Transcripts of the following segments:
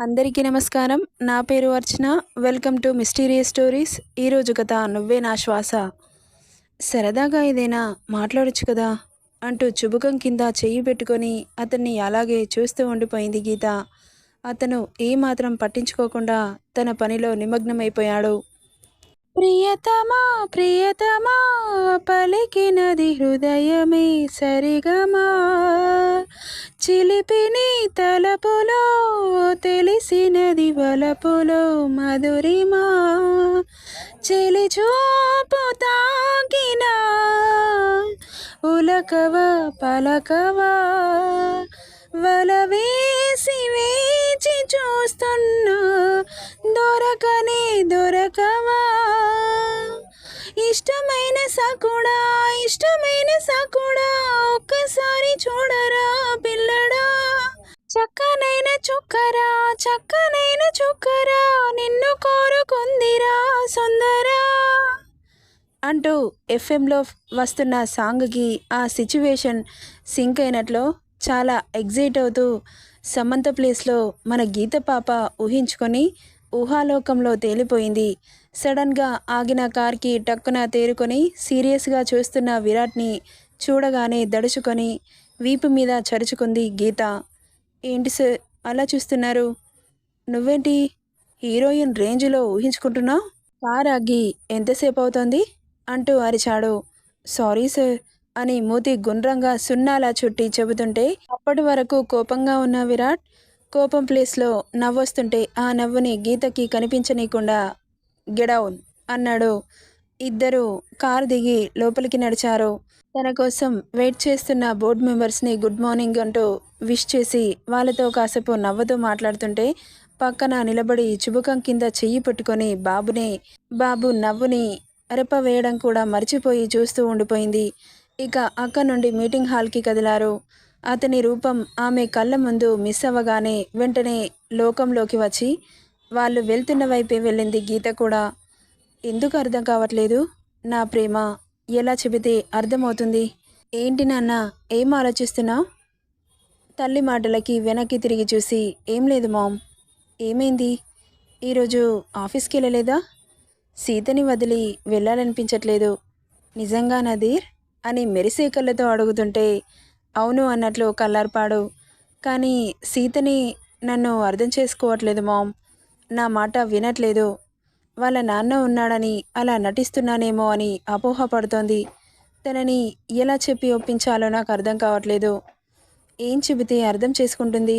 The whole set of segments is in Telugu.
అందరికీ నమస్కారం. నా పేరు Archana. Welcome to mysterious stories. ఈరోజు కథ నువ్వే నా శ్వాస. సరదాగా ఏదైనా మాట్లాడొచ్చు కదా? అంటూ చుబుకం కింద చెయ్యి పెట్టుకొని అతన్ని అలాగే చూస్తూ ఉండిపోయింది గీత. అతను ఏమాత్రం పట్టించుకోకుండా తన పనిలో నిమగ్నమైపోయాడు. ప్రియతమా ప్రియతమా పలికినది హృదయమే సరిగమా. చిలిపిని తలపులో తెలిసినది వలపులో మధురిమా. చెలి చూపు తాకిన ఉలకవ పలకవా. వల వేసి వేచి చూస్తున్నా దొరకనే దొరకవా. ఇష్టమైన సకుడా ఇష్టమైన సకుడా ఒక్కసారి చూడరా పిల్లడా. చక్కనైన చుక్కరా చక్కనైన చుక్కరా నిన్ను కోరుకుందిరా సుందరా. అంటూ ఎఫ్ఎంలో వస్తున్న సాంగ్కి ఆ సిచ్యువేషన్ సింక్ అయినట్లు చాలా ఎగ్జైట్ అవుతూ సమంత ప్లేస్లో మన గీత పాప ఊహించుకొని ఊహాలోకంలో తేలిపోయింది. సడన్గా ఆగిన కార్కి టక్కున తేరుకొని సీరియస్గా చూస్తున్న విరాట్ని చూడగానే దడుచుకొని వీపు మీద చరుచుకుంది గీత. ఏంటి సార్? అలా చూస్తున్నారు? నువ్వేంటి హీరోయిన్ రేంజ్లో ఊహించుకుంటున్నావు? కార్ ఆగి ఎంతసేపు అవుతోంది? అంటూ అరిచాడు. సారీ సార్ అని మూతి గుండ్రంగా సున్నాలా చుట్టి చెబుతుంటే అప్పటి వరకు కోపంగా ఉన్న విరాట్ కోపం ప్లేస్లో నవ్వొస్తుంటే ఆ నవ్వుని గీతకి కనిపించనీయకుండా గెడౌన్ అన్నాడు. ఇద్దరు కారు దిగి లోపలికి నడిచారు. తన కోసం వెయిట్ చేస్తున్న బోర్డు మెంబర్స్ని గుడ్ మార్నింగ్ అంటూ విష్ చేసి వాళ్ళతో కాసేపు నవ్వుతూ మాట్లాడుతుంటే పక్కన నిలబడి చుబుకం కింద చెయ్యి పెట్టుకొని బాబుని బాబు నవ్వుని అరప వేయడం కూడా మర్చిపోయి చూస్తూ ఉండిపోయింది. ఇక అక్క నుండి మీటింగ్ హాల్కి కదిలారు. అతని రూపం ఆమె కళ్ళ ముందు మిస్ అవ్వగానే వెంటనే లోకంలోకి వచ్చి వాళ్ళు వెళ్తున్న వైపే వెళ్ళింది గీత కూడా. ఎందుకు అర్థం కావట్లేదు? నా ప్రేమ ఎలా చెబితే అర్థమవుతుంది? ఏంటి నాన్న ఏం ఆలోచిస్తున్నావు? తల్లి మాటలకి వెనక్కి తిరిగి చూసి ఏం లేదు మామ్. ఏమైంది? ఈరోజు ఆఫీస్కి వెళ్ళలేదా? సీతని వదిలి వెళ్ళాలనిపించట్లేదు. నిజంగా నదీర్? అని మెరిసే కళ్ళతో అడుగుతుంటే అవును అన్నట్లు కల్లార్పాడు కానీ సీతని నన్ను అర్థం చేసుకోవట్లేదు మామ్. నా మాట వినట్లేదు. వాళ్ళ నాన్న ఉన్నాడని అలా నటిస్తున్నానేమో అని అపోహపడుతోంది తనని ఎలా చెప్పి ఒప్పించాలో నాకు అర్థం కావట్లేదు. ఏం చెబితే అర్థం చేసుకుంటుంది?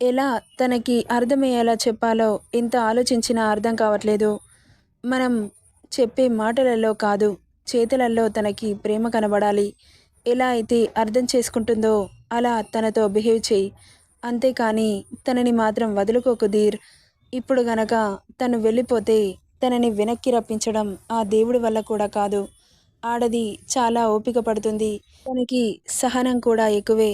ఎలా తనకి అర్థమయ్యేలా చెప్పాలో ఎంత ఆలోచించినా అర్థం కావట్లేదు. మనం చెప్పే మాటలలో కాదు చేతులలో తనకి ప్రేమ కనబడాలి. ఎలా అయితే అర్థం చేసుకుంటుందో అలా తనతో బిహేవ్ చేయి. అంతేకాని తనని మాత్రం వదులుకోకు ధీర్. ఇప్పుడు గనక తను వెళ్ళిపోతే తనని వెనక్కి రప్పించడం ఆ దేవుడి వల్ల కూడా కాదు. ఆడది చాలా ఓపిక పడుతుంది. తనకి సహనం కూడా ఎక్కువే.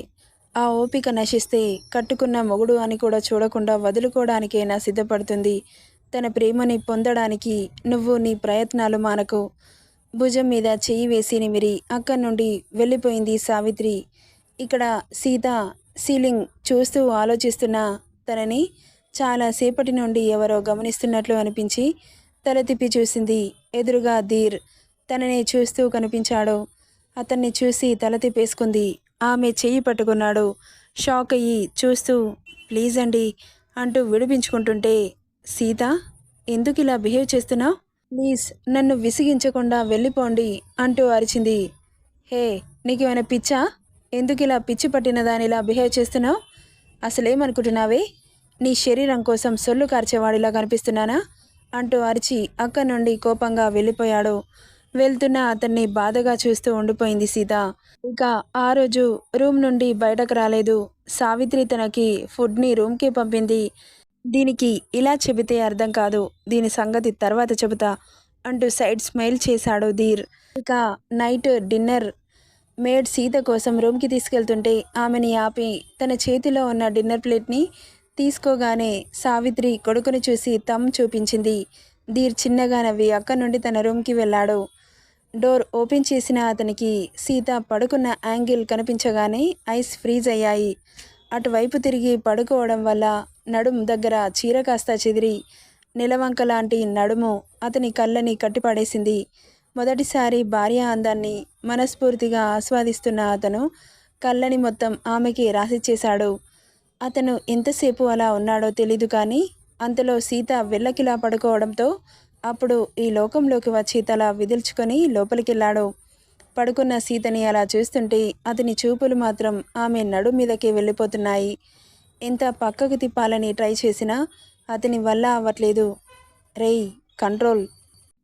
ఆ ఓపిక నశిస్తే కట్టుకున్న మొగుడు అని కూడా చూడకుండా వదులుకోవడానికైనా సిద్ధపడుతుంది. తన ప్రేమని పొందడానికి నువ్వు నీ ప్రయత్నాలు మానకు. భుజం మీద చెయ్యి వేసి నిమిరి అక్కడి నుండి వెళ్ళిపోయింది సావిత్రి. ఇక్కడ సీత సీలింగ్ చూస్తూ ఆలోచిస్తున్న తనని చాలాసేపటి నుండి ఎవరో గమనిస్తున్నట్లు అనిపించి తల తిప్పి చూసింది. ఎదురుగా ధీర్ తనని చూస్తూ కనిపించాడు. అతన్ని చూసి తల తిప్పేసుకుంది. ఆమె చెయ్యి పట్టుకున్నాడు. షాక్ అయ్యి చూస్తూ ప్లీజ్ అండి అంటూ విడిపించుకుంటుంటే సీత ఎందుకు ఇలా బిహేవ్ చేస్తున్నావు? ప్లీజ్ నన్ను విసిగించకుండా వెళ్ళిపోండి అంటూ అరిచింది. హే నీకేమైనా పిచ్చా? ఎందుకు ఇలా పిచ్చి పట్టిన దాని ఇలా బిహేవ్ చేస్తున్నావు? అసలేమనుకుంటున్నావే? నీ శరీరం కోసం సొల్లు కార్చేవాడిలా కనిపిస్తున్నానా? అంటూ అరిచి అక్కడి నుండి కోపంగా వెళ్ళిపోయాడు. వెళ్తున్న అతన్ని బాధగా చూస్తూ ఉండిపోయింది సీత. ఇక ఆ రోజు రూమ్ నుండి బయటకు రాలేదు. సావిత్రి తనకి ఫుడ్ని రూమ్కి పంపింది. దీనికి ఇలా చెబితే అర్థం కాదు. దీని సంగతి తర్వాత చెబుతా అంటూ సైడ్ స్మైల్ చేశాడు ధీర్. ఇక నైట్ డిన్నర్ మేడ్ సీత కోసం రూమ్కి తీసుకెళ్తుంటే ఆమెని ఆపి తన చేతిలో ఉన్న డిన్నర్ ప్లేట్ని తీసుకోగానే సావిత్రి కొడుకుని చూసి తమ్ చూపించింది. ధీర్ చిన్నగా నవ్వి అక్కడి నుండి తన రూమ్కి వెళ్ళాడు. డోర్ ఓపెన్ చేసిన అతనికి సీత పడుకున్న యాంగిల్ కనిపించగానే ఐస్ ఫ్రీజ్ అయ్యాయి. అటువైపు తిరిగి పడుకోవడం వల్ల నడుం దగ్గర చీర కాస్త చెదిరి నిలవంక లాంటి నడుము అతని కళ్ళని కట్టిపడేసింది. మొదటిసారి భార్య అందాన్ని మనస్ఫూర్తిగా ఆస్వాదిస్తున్న అతను కళ్ళని మొత్తం ఆమెకి రాసిచ్చేశాడు. అతను ఎంతసేపు అలా ఉన్నాడో తెలీదు కానీ అంతలో సీత వెళ్ళకిలా పడుకోవడంతో అప్పుడు ఈ లోకంలోకి వచ్చి తల విదిల్చుకొని లోపలికెళ్ళాడు. పడుకున్న సీతని అలా చూస్తుంటే అతని చూపులు మాత్రం ఆమె నడు మీదకే వెళ్ళిపోతున్నాయి. ఎంత పక్కకు తిప్పాలని ట్రై చేసినా అతని వల్ల అవ్వట్లేదు. రేయ్ కంట్రోల్.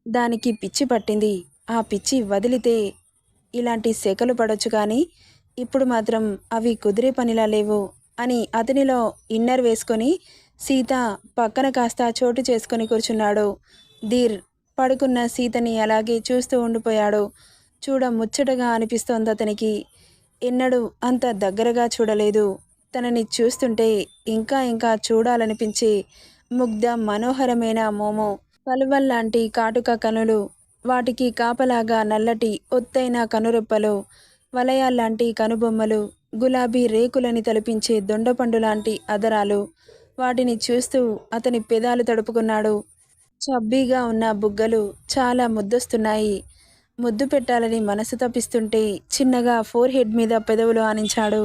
దానికి పిచ్చి పట్టింది. ఆ పిచ్చి వదిలితే ఇలాంటి సెకలు పడొచ్చు కానీ ఇప్పుడు మాత్రం అవి కుదిరే పనిలా లేవు అని అతనిలో ఇన్నర్ వేసుకొని సీత పక్కన కాస్త చోటు చేసుకొని కూర్చున్నాడు. ధీర్ పడుకున్న సీతని అలాగే చూస్తూ ఉండిపోయాడు. చూడ ముచ్చటగా అనిపిస్తోంది అతనికి. ఎన్నడూ అంత దగ్గరగా చూడలేదు. తనని చూస్తుంటే ఇంకా ఇంకా చూడాలనిపించే ముగ్ధ మనోహరమైన మోమో కలువల్లాంటి కాటుక కనులు వాటికి కాపలాగా నల్లటి ఒత్తైన కనురెప్పలు వలయాల్లాంటి కనుబొమ్మలు గులాబీ రేకులని తలపించే దొండపండు లాంటి అదరాలు. వాటిని చూస్తూ అతని పెదాలు తడుపుకున్నాడు. చబ్బీగా ఉన్న బుగ్గలు చాలా ముద్దొస్తున్నాయి. ముద్దు పెట్టాలని మనసు తప్పిస్తుంటే చిన్నగా ఫోర్ హెడ్ మీద పెదవులు ఆనించాడు.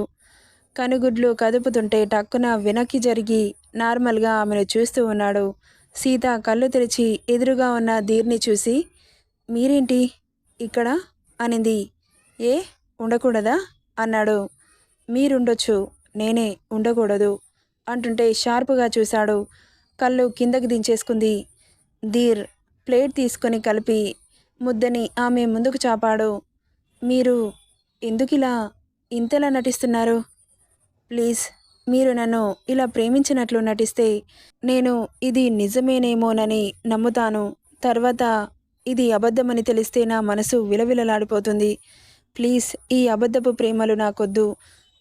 కనుగుడ్లు కదుపుతుంటే టక్కున వెనక్కి జరిగి నార్మల్గా ఆమెను చూస్తూ ఉన్నాడు. సీత కళ్ళు తెరిచి ఎదురుగా ఉన్న ధీర్ని చూసి మీరేంటి ఇక్కడ? అనింది. ఏ ఉండకూడదా? అన్నాడు. మీరుండొచ్చు నేనే ఉండకూడదు అంటుంటే షార్పుగా చూశాడు. కళ్ళు కిందకి దించేసుకుంది. ధీర్ ప్లేట్ తీసుకొని కలిపి ముద్దని ఆమె ముందుకు చాపాడు. మీరు ఎందుకిలా ఇంతలా నటిస్తున్నారు? ప్లీజ్ మీరు నన్ను ఇలా ప్రేమించినట్లు నటిస్తే నేను ఇది నిజమేనేమోనని నమ్ముతాను. తర్వాత ఇది అబద్ధమని తెలిస్తే నా మనసు విలవిలలాడిపోతుంది. ప్లీజ్ ఈ అబద్ధపు ప్రేమలు నాకొద్దు.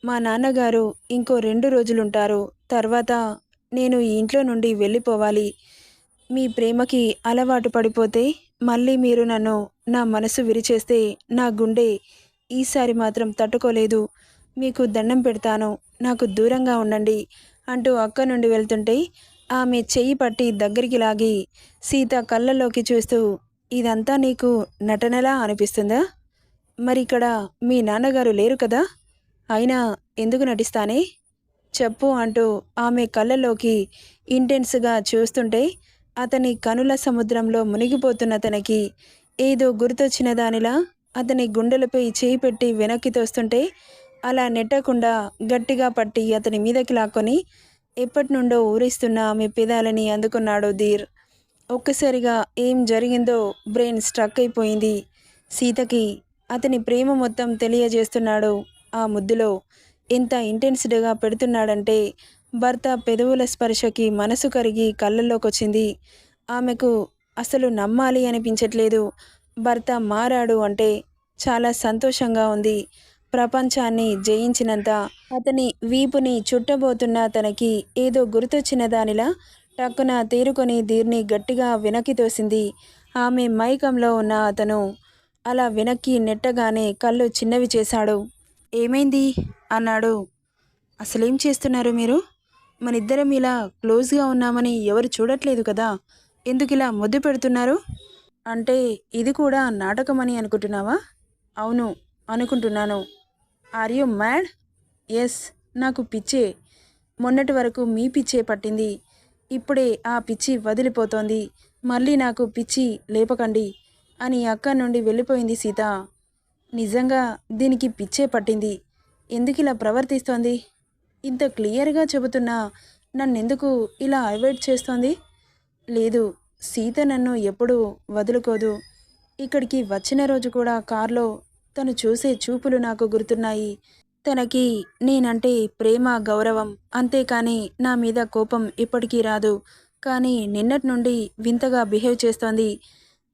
మా నాన్నగారు ఇంకో రెండు రోజులుంటారు. తర్వాత నేను ఈ ఇంట్లో నుండి వెళ్ళిపోవాలి. మీ ప్రేమకి అలవాటు పడిపోతే మళ్ళీ మీరు నన్ను నా మనసు విరిచేస్తే నా గుండె ఈసారి మాత్రం తట్టుకోలేదు. మీకు దండం పెడతాను. నాకు దూరంగా ఉండండి అంటూ అక్క నుండి వెళ్తుంటే ఆమె చెయ్యి పట్టి దగ్గరికి లాగి సీత కళ్ళల్లోకి చూస్తూ ఇదంతా నీకు నటనలా అనిపిస్తుందా? మరి ఇక్కడ మీ నాన్నగారు లేరు కదా? అయినా ఎందుకు నటిస్తానే? చెప్పు అంటూ ఆమె కళ్ళలోకి ఇంటెన్స్గా చూస్తుంటే అతని కనుల సముద్రంలో మునిగిపోతున్న తనకి ఏదో గుర్తొచ్చిన దానిలా అతని గుండెలపై చేయి పెట్టి వెనక్కి తోస్తుంటే అలా నెట్టకుండా గట్టిగా పట్టి అతని మీదకి లాక్కొని ఎప్పటి నుండో ఊరిస్తున్న ఆమె పెదాలని అందుకున్నాడు ధీర్. ఒక్కసారిగా ఏం జరిగిందో బ్రెయిన్ స్ట్రక్ అయిపోయింది. సీతకి అతని ప్రేమ మొత్తం తెలియజేస్తున్నాడు. ఆ ముద్దులో ఎంత ఇంటెన్స్డ్గా పెడుతున్నాడంటే భర్త పెదవుల స్పర్శకి మనసు కరిగి కళ్ళల్లోకొచ్చింది. ఆమెకు అసలు నమ్మాలి అనిపించట్లేదు. భర్త మారాడు అంటే చాలా సంతోషంగా ఉంది. ప్రపంచాన్ని జయించినంత అతని వీపుని చుట్టబోతున్న తనకి ఏదో గుర్తొచ్చిన దానిలా టక్కున తేరుకొని దీర్ని గట్టిగా వెనక్కి తోసింది. ఆమె మైకంలో ఉన్న అతను అలా వెనక్కి నెట్టగానే కళ్ళు చిన్నవి చేశాడు. ఏమైంది? అన్నాడు. అసలేం చేస్తున్నారు మీరు? మనిద్దరం ఇలా క్లోజ్గా ఉన్నామని ఎవరు చూడట్లేదు కదా. ఎందుకు ఇలా ముద్దు పెడుతున్నారు? అంటే ఇది కూడా నాటకమని అనుకుంటున్నావా? అవును అనుకుంటున్నాను. ఆర్ యు మ్యాడ్ ఎస్ నాకు పిచ్చే. మొన్నటి వరకు మీ పిచ్చే పట్టింది. ఇప్పుడే ఆ పిచ్చి వదిలిపోతోంది. మళ్ళీ నాకు పిచ్చి లేపకండి అని అక్క నుండి వెళ్ళిపోయింది సీత. నిజంగా దీనికి పిచ్చే పట్టింది. ఎందుకు ఇలా ప్రవర్తిస్తోంది? ఇంత క్లియర్గా చెబుతున్నా నన్నెందుకు ఇలా అవాయిడ్ చేస్తోంది? లేదు సీత నన్ను ఎప్పుడూ వదులుకోదు. ఇక్కడికి వచ్చిన రోజు కూడా కార్లో తను చూసే చూపులు నాకు గుర్తున్నాయి. తనకి నేనంటే ప్రేమ గౌరవం అంతేకాని నా మీద కోపం ఇప్పటికీ రాదు. కానీ నిన్నటి నుండి వింతగా బిహేవ్ చేస్తోంది.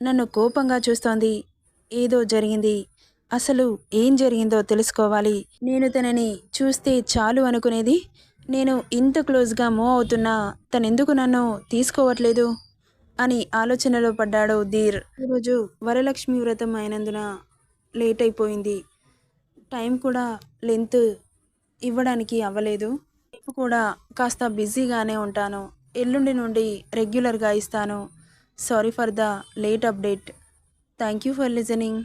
నన్ను కోపంగా చూస్తోంది. ఏదో జరిగింది. అసలు ఏం జరిగిందో తెలుసుకోవాలి. నేను తనని చూస్తే చాలు అనుకునేది నేను ఇంత క్లోజ్గా మూవ్ అవుతున్నా తనెందుకు నన్ను తీసుకోవట్లేదు? అని ఆలోచనలో పడ్డాడు ధీర్. ఈరోజు వరలక్ష్మి వ్రతం అయినందున లేట్ అయిపోయింది. టైం కూడా లెంత్ ఇవ్వడానికి అవ్వలేదు. రేపు కూడా కాస్త బిజీగానే ఉంటాను. ఎల్లుండి నుండి రెగ్యులర్గా ఇస్తాను. Sorry for the late update. Thank you for listening.